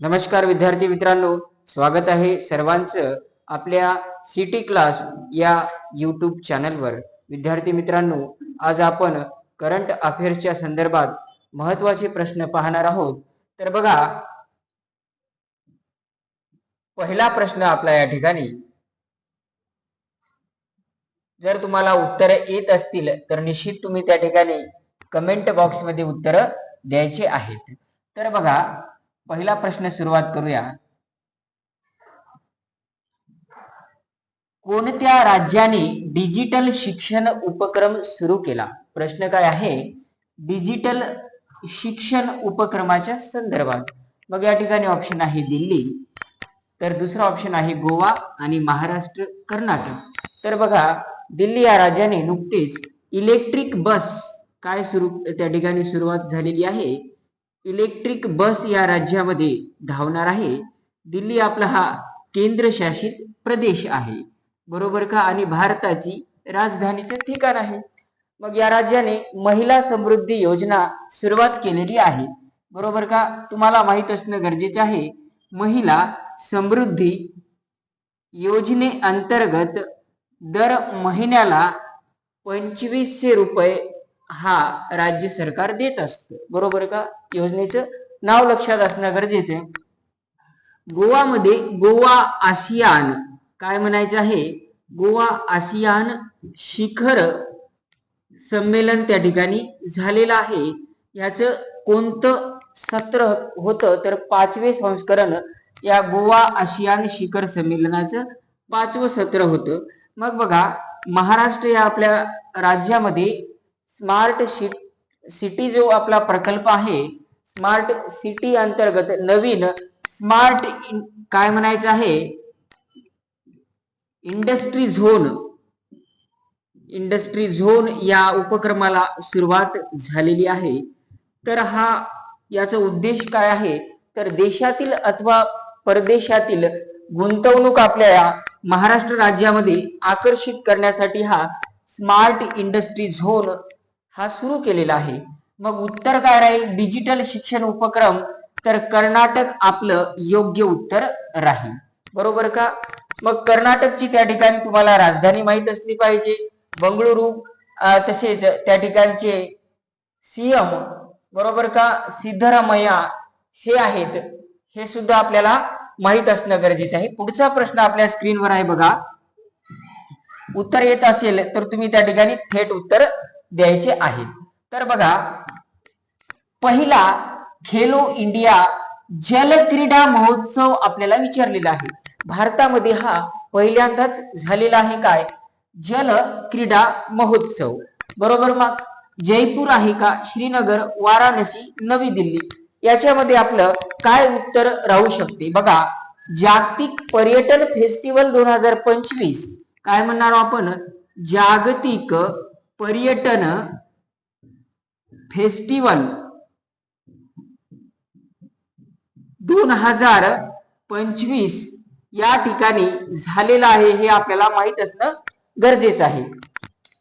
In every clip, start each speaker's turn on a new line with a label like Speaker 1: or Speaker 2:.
Speaker 1: नमस्कार विद्यार्थी मित्रांनो स्वागत आहे सर्वांचं आपल्या सिटी क्लास या यूट्यूब चॅनलवर. विद्यार्थी मित्रांनो आज आपण करंट अफेअर्सच्या संदर्भात महत्त्वाचे प्रश्न पाहणार आहोत. तर बघा पहिला प्रश्न आपला या ठिकाणी. जर तुम्हाला उत्तर येत असतील तर निश्चित तुम्ही त्या ठिकाणी कमेंट बॉक्समध्ये उत्तर द्यायचे आहेत. तर बघा पहिला प्रश्न सुरुवात करूया. कोणत्या राज्याने डिजिटल शिक्षण उपक्रम सुरू केला? प्रश्न काय आहे? डिजिटल शिक्षण उपक्रमाच्या संदर्भात. मग या ठिकाणी ऑप्शन आहे दिल्ली तर दुसरा ऑप्शन आहे गोवा आणि महाराष्ट्र कर्नाटक. तर बघा दिल्ली या राज्याने नुकतेच इलेक्ट्रिक बस काय सुरू त्या ठिकाणी सुरुवात झालेली आहे? इलेक्ट्रिक बस या राज्यामध्ये धावणार आहे. दिल्ली आपला हा केंद्रशासित प्रदेश आहे. बरोबर का? आणि भारताची राजधानीचे ठिकाण आहे. मग या राज्याने महिला समृद्धी योजना सुरुवात केलेली आहे. बरोबर का? तुम्हाला माहीत असणं गरजेचे आहे. महिला समृद्धी योजने अंतर्गत दर महिन्याला पंचवीसशे रुपये हा राज्य सरकार देत असतं. बरोबर का? योजनेचं नाव लक्षात असणं गरजेचं आहे. गोवामध्ये गोवा आशियान काय म्हणायचं आहे? गोवा आशियान शिखर संमेलन त्या ठिकाणी झालेलं आहे. याचं कोणतं सत्र होतं? तर पाचवे संस्करण या गोवा आशियान शिखर संमेलनाचं पाचवं सत्र होतं. मग बघा महाराष्ट्र या आपल्या राज्यामध्ये स्मार्ट सिटी जो आपला प्रकल्प आहे स्मार्ट सिटी अंतर्गत नवीन स्मार्ट काय म्हणायचं आहे? Industry zone. इंडस्ट्री झोन या उपक्रमाला सुरुवात झालेली आहे. तर हा याचा उद्देश काय आहे? तर देशातील अथवा परदेशातील गुंतवणूक आपल्या महाराष्ट्र राज्यामध्ये आकर्षित करण्यासाठी हा स्मार्ट इंडस्ट्री झोन हा सुरू केलेला आहे. मग उत्तर काय राहील? डिजिटल शिक्षण उपक्रम. तर कर्नाटक आपलं योग्य उत्तर राहील. बरोबर का? मग कर्नाटकची त्या ठिकाणी तुम्हाला राजधानी माहीत असली पाहिजे. बंगळुरू तसेच त्या ठिकाणचे सीएम बरोबर का? सिद्धरामय्या हे आहेत. हे सुद्धा आपल्याला माहीत असणं गरजेचं आहे. पुढचा प्रश्न आपल्या स्क्रीनवर आहे बघा. उत्तर येत असेल तर तुम्ही त्या ठिकाणी थेट उत्तर द्यायचे आहेत. तर बघा पहिला खेलो इंडिया जल क्रीडा महोत्सव आपल्याला विचारलेला आहे. भारतामध्ये हा पहिल्यांदाच झालेला आहे काय? जल क्रीडा महोत्सव. बरोबर मग? जयपूर आहे का? श्रीनगर वाराणसी नवी दिल्ली. याच्यामध्ये आपलं काय उत्तर राहू शकते? बघा जागतिक पर्यटन फेस्टिवल दोन हजार पंचवीस. काय म्हणणार आपण? जागतिक पर्यटन फेस्टिवल दोन हजार पंचवीस या ठिकाणी झालेला आहे हे आपल्याला माहीत असणं गरजेचं आहे.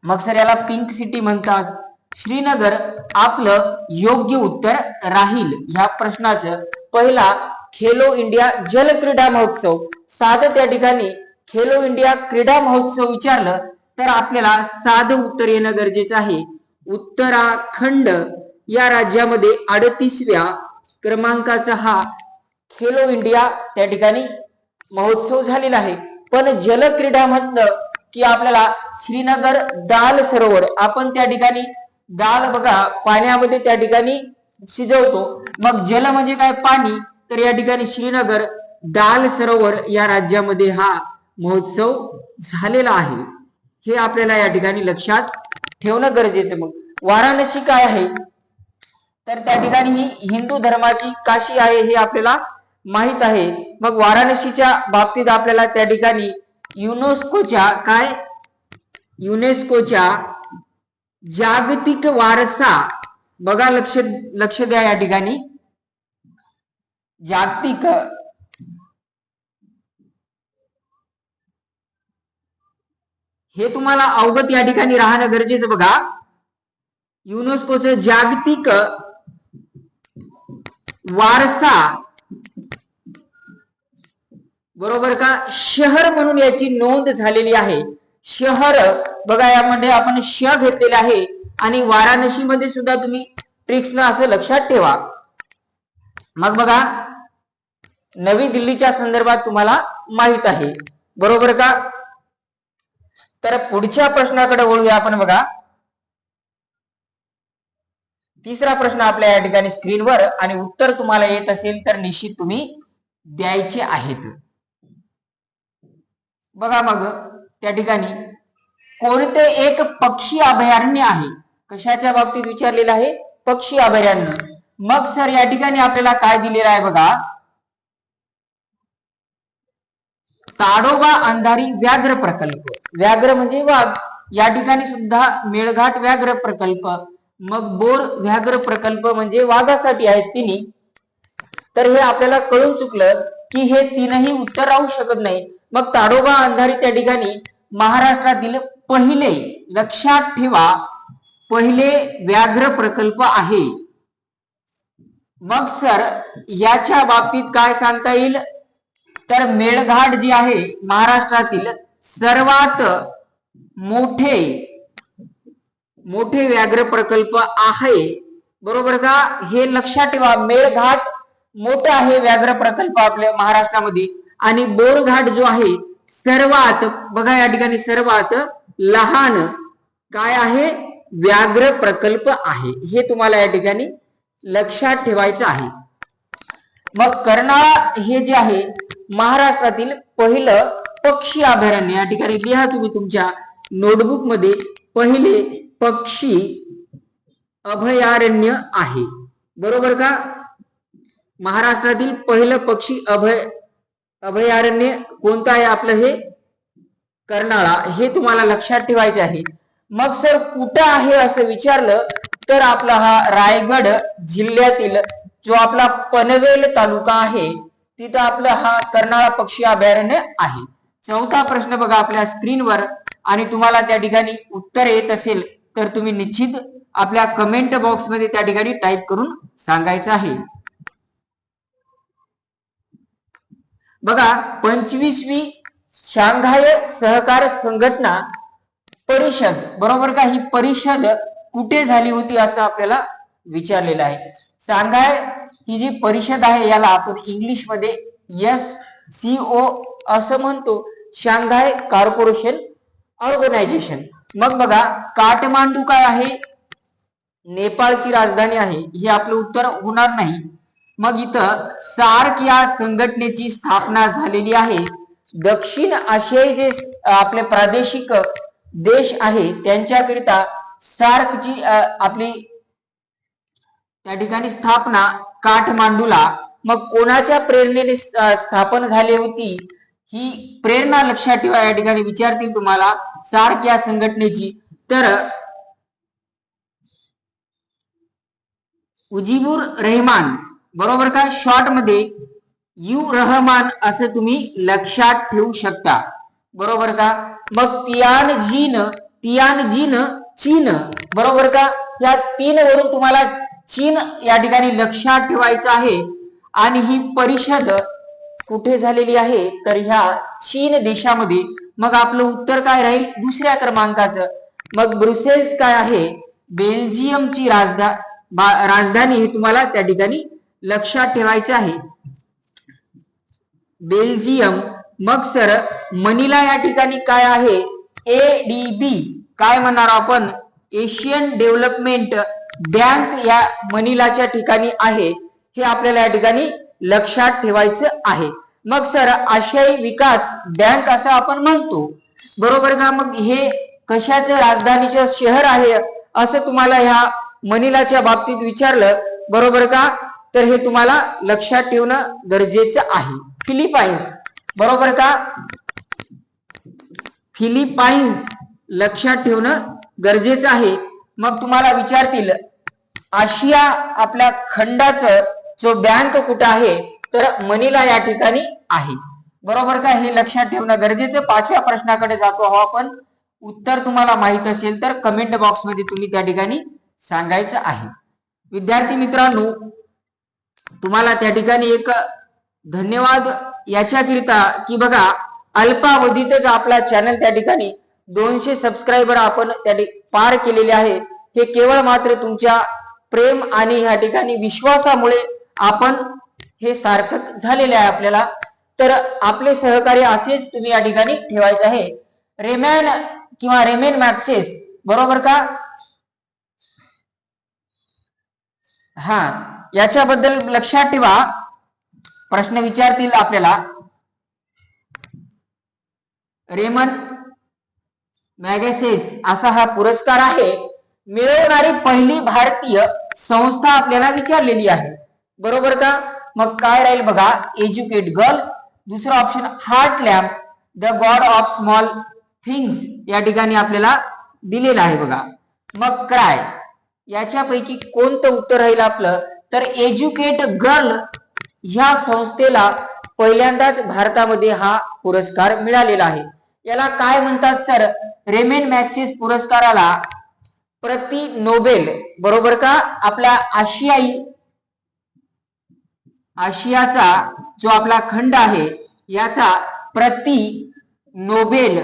Speaker 1: मग सर याला पिंक सिटी म्हणतात. श्रीनगर आपलं योग्य उत्तर राहील ह्या प्रश्नाचं पहिला खेलो इंडिया जल क्रीडा महोत्सव. साधं त्या ठिकाणी खेलो इंडिया क्रीडा महोत्सव विचारलं तर आपल्याला साधं उत्तर येणं गरजेचं आहे. उत्तराखंड या राज्यामध्ये अडतीसव्या क्रमांकाचा हा खेलो इंडिया त्या ठिकाणी महोत्सव झालेला आहे. पण जल क्रीडा म्हटलं की आपल्याला श्रीनगर दाल सरोवर आपण त्या ठिकाणी दाल बघा पाण्यामध्ये त्या ठिकाणी शिजवतो. मग जल म्हणजे काय? पाणी. तर या ठिकाणी श्रीनगर दाल सरोवर या राज्यामध्ये हा महोत्सव झालेला आहे. हे आपल्याला या ठिकाणी लक्षात ठेवणं गरजेचं मग वाराणसी काय आहे? तर त्या ठिकाणी ही हिंदू धर्माची काशी आहे हे आपल्याला माहीत आहे. मग वाराणसीच्या बाबतीत आपल्याला त्या ठिकाणी युनेस्कोच्या काय? युनेस्कोच्या जागतिक वारसा बघा लक्ष लक्ष द्या या ठिकाणी. जागतिक हे तुम्हाला अवगत या ठिकाणी राहणं गरजेचं बघा. युनेस्कोचं जागतिक वारसा बरोबर का? शहर म्हणून याची नोंद झालेली आहे. शहर बघा यामध्ये आपण श घेतलेले आहे आणि वाराणसी मध्ये सुद्धा तुम्ही ट्रिक्सला असं लक्षात ठेवा. मग बघा नवी दिल्लीच्या संदर्भात तुम्हाला माहीत आहे. बरोबर का? तर पुढच्या प्रश्नाकडे वळूया आपण बघा. तिसरा प्रश्न आपल्या या ठिकाणी स्क्रीनवर आणि उत्तर तुम्हाला येत असेल तर निश्चित तुम्ही द्यायचे आहेत. बघा मग त्या ठिकाणी कोणते एक पक्षी अभयारण्य आहे? कशाच्या बाबतीत विचारलेलं आहे? पक्षी अभयारण्य. मग सर या ठिकाणी आपल्याला काय दिलेलं आहे बघा? ताडोबा अंधारी व्याघ्र प्रकल्प. व्याघ्र म्हणजे वाघ. या ठिकाणी सुद्धा मेळघाट व्याघ्र प्रकल्प मग बोर व्याघ्र प्रकल्प म्हणजे वाघासाठी आहेत तिन्ही. तर हे आपल्याला कळून चुकलं की हे तीनही उत्तर राहू शकत नाही. मग ताडोबा अंधारी त्या ठिकाणी महाराष्ट्रातील पहिले लक्षात ठेवा पहिले व्याघ्र प्रकल्प आहे. मग सर याच्या बाबतीत काय सांगता येईल? तर मेळघाट जी आहे महाराष्ट्रातील सर्वात मोठे मोठे व्याघ्र प्रकल्प आहे. बरोबर का? हे लक्षात ठेवा. मेळघाट मोठा आहे व्याघ्र प्रकल्प आपल्या महाराष्ट्रामध्ये. आणि बोरघाट जो आहे सर्वात बघा या ठिकाणी सर्वात लहान काय आहे? व्याघ्र प्रकल्प आहे. हे तुम्हाला या ठिकाणी लक्षात ठेवायचं आहे. मग कर्नाळा हे जे आहे महाराष्ट्रातील पहिलं पक्षी अभयारण्य. या ठिकाणी लिहा तुम्ही तुमच्या नोटबुकमध्ये पहिले पक्षी अभयारण्य आहे. बरोबर का? महाराष्ट्रातील पहिलं पक्षी अभय अभयारण्य कोणतं आहे आपलं हे? कर्नाळा. हे तुम्हाला लक्षात ठेवायचे आहे. मग सर कुठं आहे असं विचारलं तर आपला हा रायगड जिल्ह्यातील जो आपला पनवेल तालुका आहे तिथं आपलं हा कर्नाळा पक्षी अभयारण्य आहे. चौथा प्रश्न बघा आपल्या स्क्रीनवर आणि तुम्हाला त्या ठिकाणी उत्तर येत असेल तर तुम्ही निश्चित आपल्या कमेंट बॉक्समध्ये त्या ठिकाणी टाईप करून सांगायचं आहे. बघा पंचवीसवी शांघाय सहकार संघटना परिषद बरोबर का? ही परिषद कुठे झाली होती असं आपल्याला विचारलेलं आहे. शांघाय ही जी परिषद आहे याला आपण इंग्लिशमध्ये एस सी ओ असं म्हणतो शांघाय कॉर्पोरेशन ऑर्गनायझेशन. मग बघा काठमांडू काय आहे? नेपाळची राजधानी आहे. हे आपलं उत्तर होणार नाही. मग इथं सार्क या संघटनेची स्थापना झालेली आहे. दक्षिण आशियाई जे आपले प्रादेशिक देश आहे त्यांच्याकरिता सार्कची आपली त्या ठिकाणी स्थापना काठमांडूला. मग कोणाच्या प्रेरणेने स्थापन झाली होती? ही प्रेरणा लक्षात ठेवा या ठिकाणी. विचारतील तुम्हाला. सार्क या संघटनेची. तर उजिबुर रहमान. बरोबर का? शॉर्टमध्ये यू रहमान असं तुम्ही लक्षात ठेवू शकता. बरोबर का? मग तियान जीन तियान जीन चीन. बरोबर का? या तीन वरून तुम्हाला चीन या ठिकाणी लक्षात ठेवायचं आहे. आणि ही परिषद कुठे झालेली आहे? तर ह्या चीन देशामध्ये. मग आपलं उत्तर काय राहील? दुसऱ्या क्रमांकाचं. मग ब्रुसेल्स काय आहे? बेल्जियमची राजधा राजधानी हे तुम्हाला त्या ठिकाणी लक्षात ठेवायचे आहे. बेल्जियम. मग सर मनीला या ठिकाणी काय आहे? A D B. काय म्हणणार आपण? एशियन डेव्हलपमेंट बँक या मनिलाच्या ठिकाणी आहे हे आपल्याला या ठिकाणी लक्षात ठेवायचं आहे. मग सर आशियाई विकास बँक असं आपण म्हणतो. बरोबर का? मग हे कशाचं राजधानीचं शहर आहे असं तुम्हाला ह्या मनिलाच्या बाबतीत विचारलं बरोबर का? तर हे तुम्हाला लक्षात ठेवणं गरजेचं आहे. फिलिपाईन्स बरोबर का? फिलिपाईन्स लक्षात ठेवणं गरजेचं आहे. मग तुम्हाला विचारतील आशिया आपल्या खंडाचं जो बँक कुठं आहे तर मनीला या ठिकाणी आहे. बरोबर का? हे लक्षात ठेवणं गरजेचं. पाचव्या प्रश्नाकडे जातो आहोत आपण. उत्तर तुम्हाला माहीत असेल तर कमेंट बॉक्समध्ये तुम्ही त्या ठिकाणी सांगायचं आहे. विद्यार्थी मित्रांनो तुम्हाला त्या ठिकाणी एक धन्यवाद याच्याकरिता की बघा अल्पावधीतच आपला चॅनल त्या ठिकाणी दोनशे सबस्क्रायबर आपण त्या पार केलेले आहे. हे केवळ मात्र तुमच्या प्रेम आणि या ठिकाणी विश्वासामुळे आपण हे सार्थक झालेले आहे आपल्याला. तर आपले सहकार्य असेच तुम्ही या ठिकाणी ठेवायचे आहे. रेमॅन किंवा रेमेन मॅक्सेस बरोबर का? हा याच्याबद्दल लक्षात ठेवा. प्रश्न विचारतील आपल्याला. रेमन मॅगेसेस असा हा पुरस्कार आहे. मिळवणारी पहिली भारतीय संस्था आपल्याला विचारलेली आहे. बरोबर का? मग काय राहील बघा एज्युकेट गर्ल्स दुसरा option heart lamp the god of small things या ठिकाणी आपल्याला दिलेला आहे बघा. मग क्राय याच्यापैकी कोणतं उत्तर राहील आपलं? तर एज्युकेट गर्ल ह्या संस्थेला पहिल्यांदाच भारतामध्ये हा पुरस्कार मिळालेला आहे. याला काय म्हणतात सर? रेमेन मॅक्सिस पुरस्काराला प्रति नोबेल बरोबर का? आपला आशियाई आशियाचा जो आपला खंड आहे याचा प्रति नोबेल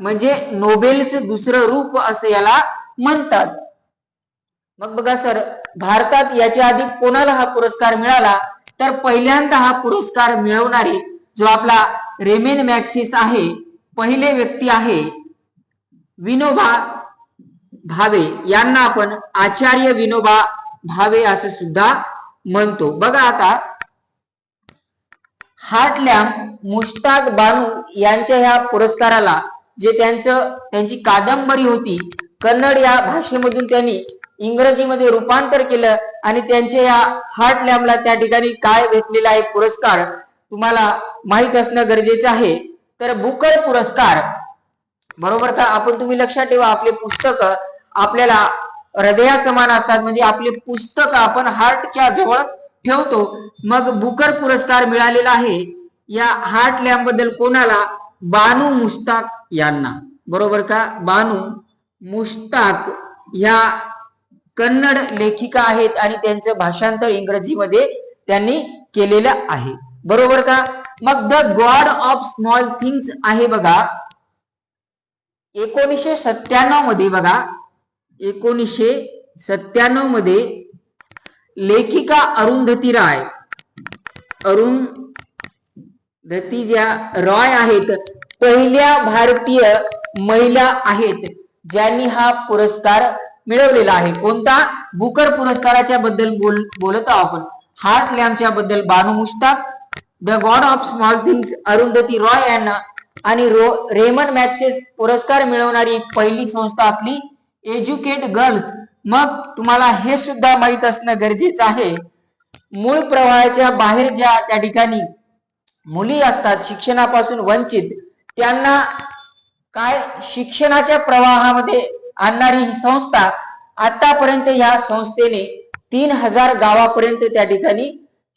Speaker 1: म्हणजे नोबेलचं दुसरं रूप असं याला म्हणतात. मग बघा सर भारतात याच्या आधी कोणाला हा पुरस्कार मिळाला? तर पहिल्यांदा हा पुरस्कार मिळवणारी जो आपला रेमेन मॅक्सिस आहे पहिले व्यक्ती आहे. विनोबा भावे यांना आपण आचार्य विनोबा भावे असं सुद्धा म्हणतो. बघा आता हार्टलॅम मुश्ताक बानू यांच्या ह्या पुरस्काराला जे त्यांचं त्यांची कादंबरी होती कन्नड या भाषेमधून त्यांनी इंग्रजीमध्ये रूपांतर केलं आणि त्यांच्या या हार्टलॅमला त्या ठिकाणी काय भेटलेला आहे पुरस्कार तुम्हाला माहीत असणं गरजेचं आहे. तर बुकर पुरस्कार बरोबर का? आपण तुम्ही लक्षात ठेवा आपले पुस्तक आपल्याला हृदया समान असतात. म्हणजे आपले पुस्तक आपण हार्टच्या जवळ ठेवतो. मग बुकर पुरस्कार मिळालेला आहे. या हार्ट लॅम्पबद्दल कोणाला? बानू मुश्ताक यांना. बरोबर का? बानू मुश्ताक या कन्नड लेखिका आहेत आणि त्यांचं भाषांतर इंग्रजीमध्ये त्यांनी केलेलं आहे. बरोबर का? मग the god of small things आहे बघा. एकोणीसशे सत्त्याण्णवमध्ये बघा. एकोणीसशे सत्त्याण्णवमध्ये लेखिका अरुंधती राय. अरुंधती ज्या रॉय आहेत पहिल्या भारतीय महिला आहेत ज्यांनी हा पुरस्कार मिळवलेला आहे. कोणता? बुकर पुरस्काराच्या बद्दल बोल बोलत आहोत आपण. हार्ट लॅम्पच्या बद्दल Banu Mushtaq the god of small things Arundhati Roy यांना आणि रो रेमन मॅक्सेस पुरस्कार मिळवणारी पहिली संस्था आपली एज्युकेट गर्ल्स मग तुम्हाला हे सुद्धा माहीत असणं गरजेचं आहे. मूळ प्रवाहाच्या बाहेर ज्या त्या ठिकाणी मुली असतात शिक्षणापासून वंचित त्यांना काय शिक्षणाच्या प्रवाहामध्ये आणणारी ही संस्था आतापर्यंत या संस्थेने तीन हजार गावापर्यंत त्या ठिकाणी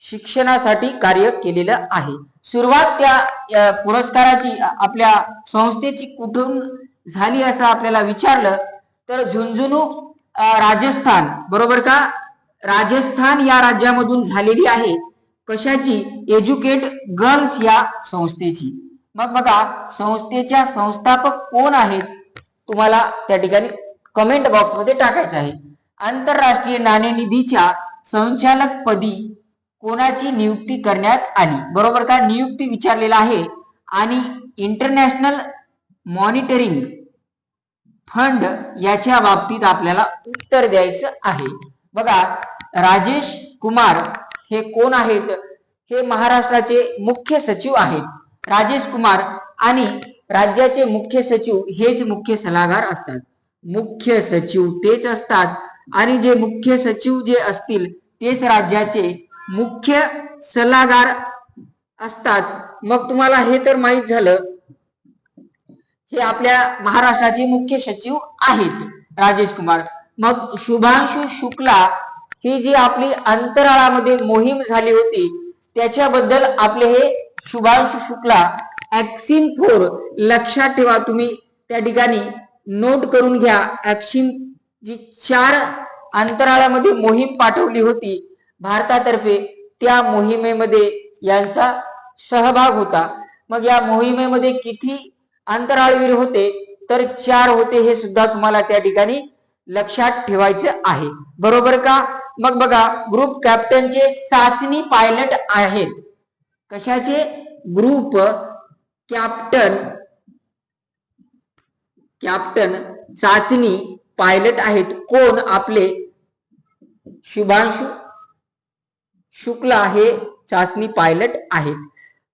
Speaker 1: शिक्षणासाठी कार्य केलेलं आहे. सुरुवात त्या पुरस्काराची आपल्या संस्थेची कुठून झाली असं आपल्याला विचारलं तर झुंझुनू राजस्थान. बरोबर का? राजस्थान या राज्यामधून झालेली आहे. कशाची? एज्युकेट गर्ल्स या संस्थेची. मग बघा संस्थेच्या संस्थापक कोण आहेत? तुम्हाला त्या ठिकाणी कमेंट बॉक्समध्ये टाकायचं आहे. आंतरराष्ट्रीय नाणेनिधीच्या संचालक पदी कोणाची नियुक्ती करण्यात आली? बरोबर का? नियुक्ती विचारलेला आहे. आणि इंटरनॅशनल मॉनिटरिंग फंड याच्या बाबतीत आपल्याला उत्तर द्यायचं आहे. बघा राजेश कुमार हे कोण आहेत? हे महाराष्ट्राचे मुख्य सचिव आहेत. राजेश कुमार आणि राज्याचे मुख्य सचिव हेच मुख्य सल्लागार असतात. मुख्य सचिव तेच असतात. आणि जे मुख्य सचिव जे असतील तेच राज्याचे मुख्य सल्लागार असतात. मग तुम्हाला हे तर माहीत झालं. हे आपल्या महाराष्ट्राचे मुख्य सचिव आहेत राजेश कुमार. मग शुभांशु शुक्ला ही जी आपली अंतराळामध्ये मोहीम झाली होती त्याच्याबद्दल आपले हे शुभांशु शुक्ला ऍक्सिन फोर लक्षात ठेवा तुम्ही. त्या ठिकाणी नोट करून घ्या. ऍक्सिन जी चार अंतराळामध्ये मोहीम पाठवली होती. भारतातर्फे त्या मोहिमेमध्ये यांचा सहभाग होता. मग या मोहिमेमध्ये किती अंतराळवीर होते तर चार होते हे सुद्धा तुम्हाला त्या ठिकाणी लक्षात ठेवायचे आहे. बरोबर का? मग बघा ग्रुप कॅप्टनचे चाचणी पायलट आहेत. कशाचे? ग्रुप कॅप्टन कॅप्टन चाचणी पायलट आहेत. कोण? आपले शुभांशु शुक्ल हे चाचणी पायलट आहेत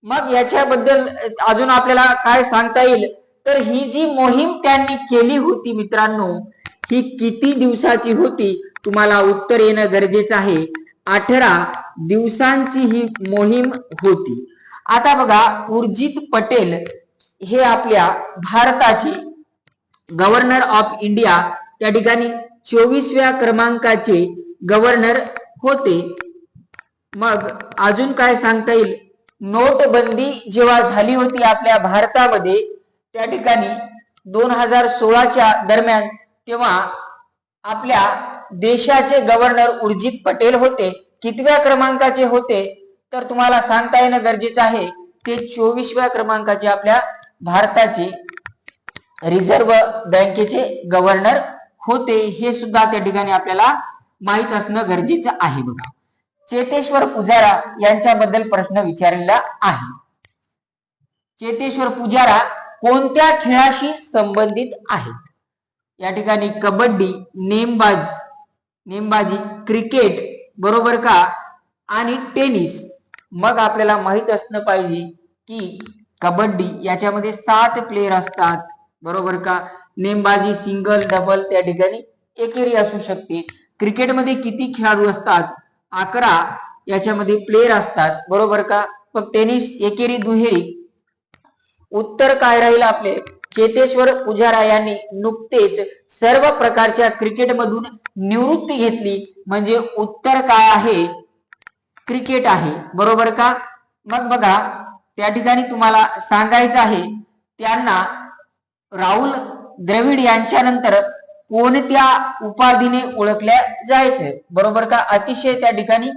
Speaker 1: मग याच्याबद्दल अजून आपल्याला काय सांगता येईल? तर ही जी मोहीम त्यांनी केली होती मित्रांनो ही किती दिवसाची होती? तुम्हाला उत्तर येणं गरजेचं आहे. अठरा दिवसांची ही मोहीम होती. आता बघा उर्जित पटेल हे आपल्या भारताचे गव्हर्नर ऑफ इंडिया त्या ठिकाणी चोवीसव्या क्रमांकाचे गव्हर्नर होते. मग अजून काय सांगता येईल? नोटबंदी जेव्हा झाली होती आपल्या भारतामध्ये त्या ठिकाणी दोन हजार सोळाच्या दरम्यान तेव्हा आपल्या देशाचे गव्हर्नर उर्जित पटेल होते. कितव्या क्रमांकाचे होते? तर तुम्हाला सांगता येणं गरजेचं आहे ते चोवीसव्या क्रमांकाचे आपल्या भारताचे रिझर्व्ह बँकेचे गव्हर्नर होते. हे सुद्धा त्या ठिकाणी आपल्याला माहीत असणं गरजेचं आहे बघा. चेतेश्वर पुजारा यांच्याबद्दल प्रश्न विचारलेला आहे. चेतेश्वर पुजारा कोणत्या खेळाशी संबंधित आहेत? या ठिकाणी कबड्डी नेमबाज नेमबाजी क्रिकेट बरोबर का? आणि टेनिस. मग आपल्याला माहीत असणं पाहिजे की कबड्डी याच्यामध्ये सात प्लेयर असतात. बरोबर का? नेमबाजी सिंगल डबल त्या ठिकाणी एकेरी असू शकते. क्रिकेटमध्ये किती खेळाडू असतात? अकरा याच्यामध्ये प्लेयर असतात. बरोबर का? मग टेनिस एकेरी दुहेरी. उत्तर काय राहील आपले? चेतेश्वर पुजारा यांनी नुकतेच सर्व प्रकारच्या क्रिकेटमधून निवृत्ती घेतली. म्हणजे उत्तर काय आहे? क्रिकेट आहे. बरोबर का? मग बघा त्या ठिकाणी तुम्हाला सांगायचं आहे त्यांना राहुल द्रविड यांच्यानंतर कोणत्या उपाधीने ओळखल्या जायचे? बरोबर का? अतिशय त्या ठिकाणी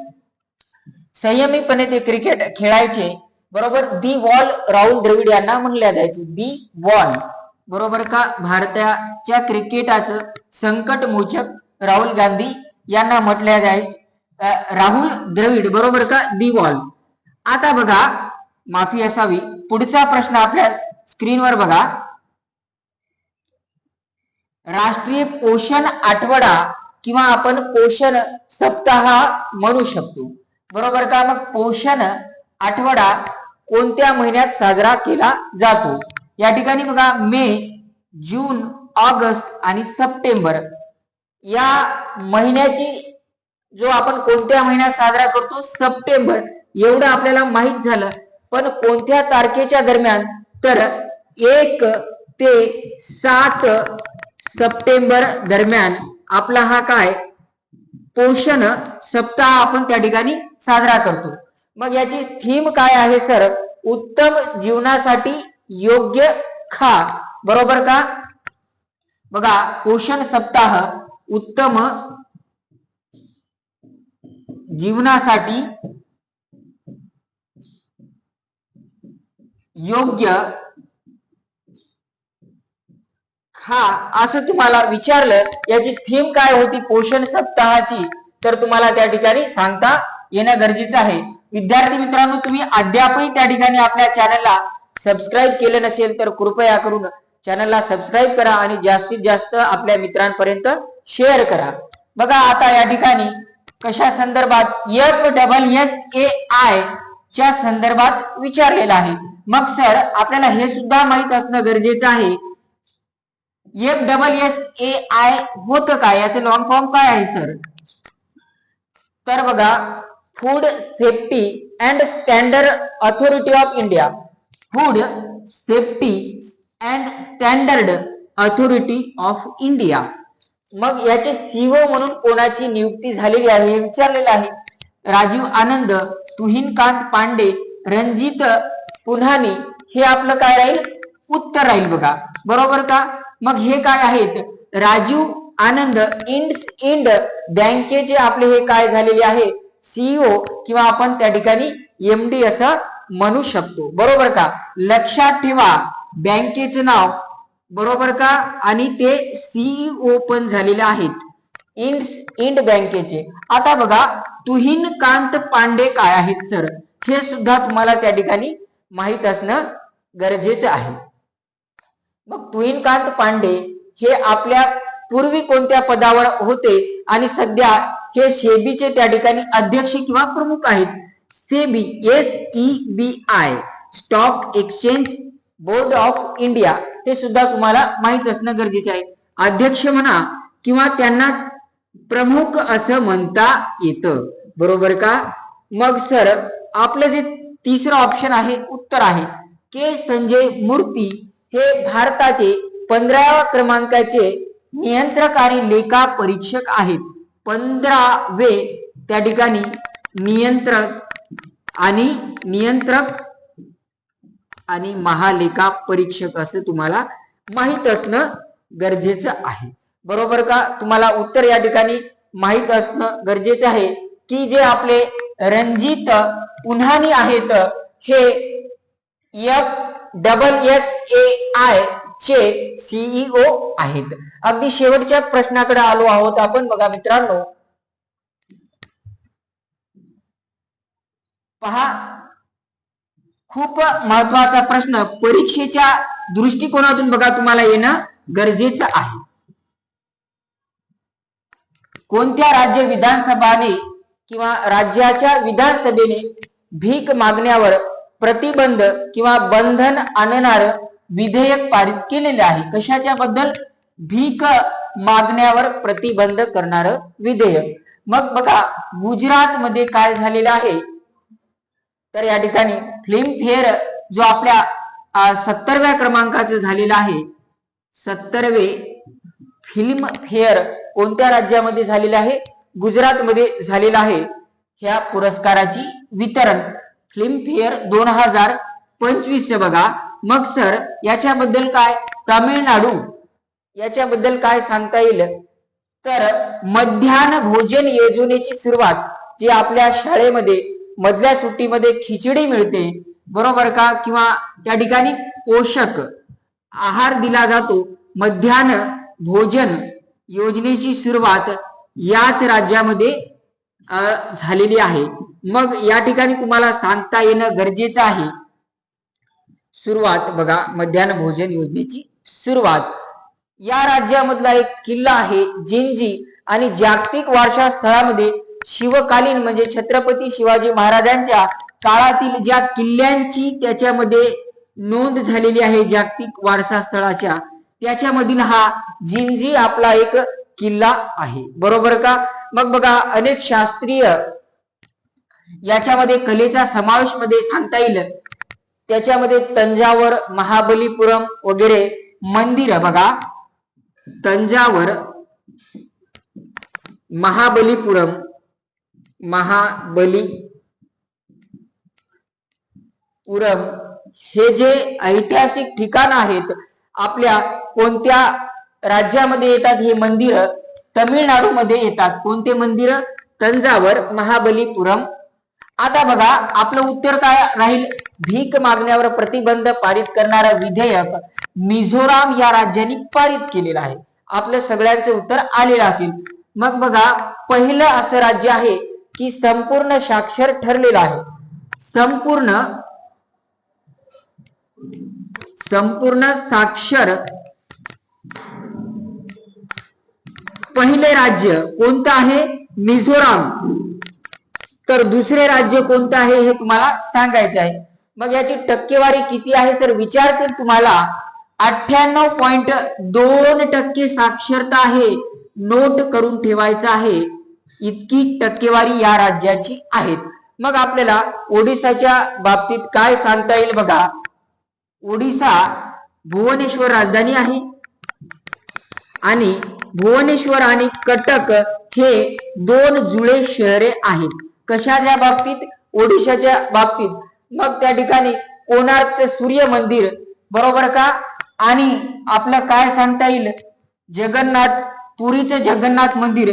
Speaker 1: संयमीपणे ते क्रिकेट खेळायचे. बरोबर? दी वॉल राहुल द्रविड यांना म्हणल्या जायचे. The wall. बरोबर का? भारताच्या क्रिकेटाचं संकट मोचक राहुल गांधी यांना म्हटल्या जायचे. राहुल द्रविड. बरोबर का? The wall. आता बघा माफी असावी. पुढचा प्रश्न आपल्या स्क्रीनवर बघा. राष्ट्रीय पोषण आठवडा किंवा आपण पोषण सप्ताह म्हणू शकतो. बरोबर का? मग पोषण आठवडा कोणत्या महिन्यात साजरा केला जातो? या ठिकाणी बघा मे जून ऑगस्ट आणि सप्टेंबर या महिन्याची जो आपण कोणत्या महिन्यात साजरा करतो? सप्टेंबर. एवढं आपल्याला माहीत झालं. पण कोणत्या तारखेच्या दरम्यान? तर एक ते सात सप्टेंबर दरम्यान आपला हा काय? पोषण सप्ताह आपण त्या ठिकाणी साजरा करतो. मग याची थीम काय आहे सर उत्तम जीवनासाठी योग्य खा. बरोबर का? बघा पोषण सप्ताह उत्तम जीवनासाठी योग्य हा असं तुम्हाला विचारलं याची थीम काय होती पोषण सप्ताहाची तर तुम्हाला त्या ठिकाणी सांगता येणं गरजेचं आहे. विद्यार्थी मित्रांनो तुम्ही अद्यापही त्या ठिकाणी आपल्या चॅनलला सबस्क्राईब केलं नसेल तर कृपया करून चॅनलला सबस्क्राईब करा आणि जास्तीत जास्त आपल्या मित्रांपर्यंत शेअर करा. बघा आता या ठिकाणी कशा संदर्भात F double S A I च्या संदर्भात विचारलेलं आहे. मग सर आपल्याला हे सुद्धा माहीत असणं गरजेचं आहे F double S A I होत काय? याचे लॉंग फॉर्म काय आहे सर तर बघा food safety and standard authority of India food safety and standard authority of India मग याचे सीओ म्हणून कोणाची नियुक्ती झालेली आहे हे विचारलेलं आहे. राजीव आनंद तुहिनकांत पांडे रणजित पुन्हानी हे आपलं काय राहील? उत्तर राहील बघा. बरोबर का? मग हे काय आहेत? राजीव आनंद इंड इंड बँकेचे आपले हे काय झालेले आहे? सीईओ किंवा आपण त्या ठिकाणी एमडी असं म्हणू शकतो. बरोबर का? लक्षात ठेवा. बँकेचं नाव बरोबर का? आणि ते सीईओ पण झालेले आहेत. इंड इंड बँकेचे. आता बघा तुहीन कांत पांडे काय आहेत सर? हे सुद्धा तुम्हाला त्या ठिकाणी माहीत असणं गरजेचं आहे. मग तुईनकांत पांडे हे आपल्या पूर्वी कोणत्या पदावर होते आणि सध्या हे सेबीचे त्या ठिकाणी अध्यक्ष किंवा प्रमुख आहेत? SEBI S E B I stock exchange board of India हे सुद्धा तुम्हाला माहीत असणं गरजेचे आहे. अध्यक्ष म्हणा किंवा त्यांना प्रमुख असं म्हणता येतं. बरोबर का? मग सर आपलं जे तिसरं ऑप्शन आहे उत्तर आहे. के. संजय मूर्ती हे भारताचे पंधराव्या क्रमांकाचे नियंत्रक आणि लेखा परीक्षक आहेत. पंधरावे त्या ठिकाणी नियंत्रक आणि नियंत्रक आणि महालेखा परीक्षक असं तुम्हाला माहीत असणं गरजेचं आहे. बरोबर का? तुम्हाला उत्तर या ठिकाणी माहीत असणं गरजेचं आहे की जे आपले रणजित पुन्हानी आहेत हे F double S A I चे सीईओ आहेत. अगदी शेवटच्या प्रश्नाकडे आलो आहोत आपण. बघा मित्रांनो पहा खूप महत्त्वाचा प्रश्न. परीक्षेच्या दृष्टिकोनातून बघा तुम्हाला येणं गरजेचं आहे. कोणत्या राज्य विधानसभाने किंवा राज्याच्या विधानसभेने भीक मागण्यावर प्रतिबंध किंवा बंधन आणणार विधेयक पारित केलेले आहे. कशाच्या बद्दल भीक मागण्यावर प्रतिबंध करणार विधेयक. मग बघा गुजरात मध्ये काय झालेलं आहे? तर या ठिकाणी फिल्म फेअर जो आपल्या सत्तरव्या क्रमांकाचं झालेलं आहे. सत्तरवे फिल्म फेअर कोणत्या राज्यामध्ये झालेलं आहे? गुजरातमध्ये झालेलं आहे. ह्या पुरस्काराची वितरण. फिल्मफेअर दोन हजार पंचवीस बघा. मग सर याच्याबद्दल काय? तामिळनाडू. याच्याबद्दल काय सांगता येईल? तर मध्यान्ह भोजन योजनेची सुरुवात जी आपल्या शाळेमध्ये मधल्या सुट्टीमध्ये खिचडी मिळते. बरोबर का? किंवा त्या ठिकाणी पोषक आहार दिला जातो. मध्यान्ह भोजन योजनेची सुरुवात याच राज्यामध्ये झालेली आहे. मग या ठिकाणी तुम्हाला सांगता येणं गरजेचं आहे. सुरुवात बघा मध्यान्ह भोजन योजनेची सुरुवात. या राज्यामधला एक किल्ला आहे जिंजी. आणि जागतिक वारसा स्थळामध्ये शिवकालीन म्हणजे छत्रपती शिवाजी महाराजांच्या काळातील ज्या किल्ल्यांची त्याच्यामध्ये नोंद झालेली आहे जागतिक वारसा स्थळाच्या त्याच्यामधील हा जिंजी आपला एक किल्ला आहे. बरोबर का? मग बघा अनेक शास्त्रीय याच्यामध्ये कलेचा समावेशमध्ये सांगता येईल. त्याच्यामध्ये तंजावर महाबलीपुरम वगैरे मंदिर बघा. तंजावर महाबलीपुरम महाबली पुरम हे जे ऐतिहासिक ठिकाण आहेत आपल्या कोणत्या राज्यामध्ये येतात हे मंदिर तमिळनाडूमध्ये येतात. कोणते मंदिर? तंजावर महाबलीपुरम. आता बघा आपलं उत्तर काय राहील? भीक मागण्यावर प्रतिबंध पारित करणारा विधेयक मिझोराम या राज्याने पारित केलेलं आहे. आपलं सगळ्यांचं उत्तर आलेलं असेल. मग बघा पहिलं असं राज्य आहे की संपूर्ण साक्षर ठरलेलं आहे. संपूर्ण संपूर्ण साक्षर पहिले राज्य कोणतं आहे? मिझोराम. तर दुसरे राज्य कोणतं आहे हे तुम्हाला सांगायचे आहे. मग याची टक्केवारी किती आहे सर? विचारतील तुम्हाला. अठ्ठ्याण्णव पॉइंट दोन टक्के साक्षरता आहे. नोट करून ठेवायचं आहे. इतकी टक्केवारी या राज्याची आहेत मग आपल्याला ओडिसाच्या बाबतीत काय सांगता येईल बघा. ओडिसा भुवनेश्वर राजधानी आहे. आणि भुवनेश्वर आणि कटक हे दोन जुळे शहरे आहेत. कशाच्या बाबतीत? ओडिशाच्या बाबतीत. मग त्या ठिकाणी कोणार्कचं सूर्य मंदिर बरोबर का? आणि आपलं काय सांगता येईल? जगन्नाथ पुरीचं जगन्नाथ मंदिर.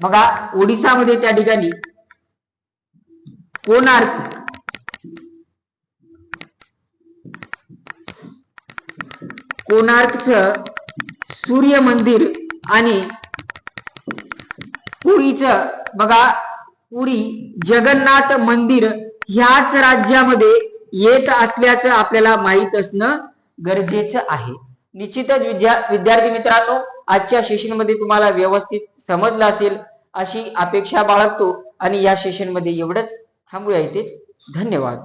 Speaker 1: बघा ओडिसामध्ये त्या ठिकाणी कोणार्क कोणार्कचं सूर्य मंदिर आणि पुरीचं बघा पुरी जगन्नाथ मंदिर ह्याच राज्यामध्ये येत असल्याचं आपल्याला माहीत असणं गरजेचं आहे. निश्चितच विद्या विद्यार्थी मित्रांनो आजच्या सेशनमध्ये तुम्हाला व्यवस्थित समजलं असेल अशी अपेक्षा बाळगतो आणि या सेशनमध्ये एवढंच. थांबूया इथेच. धन्यवाद.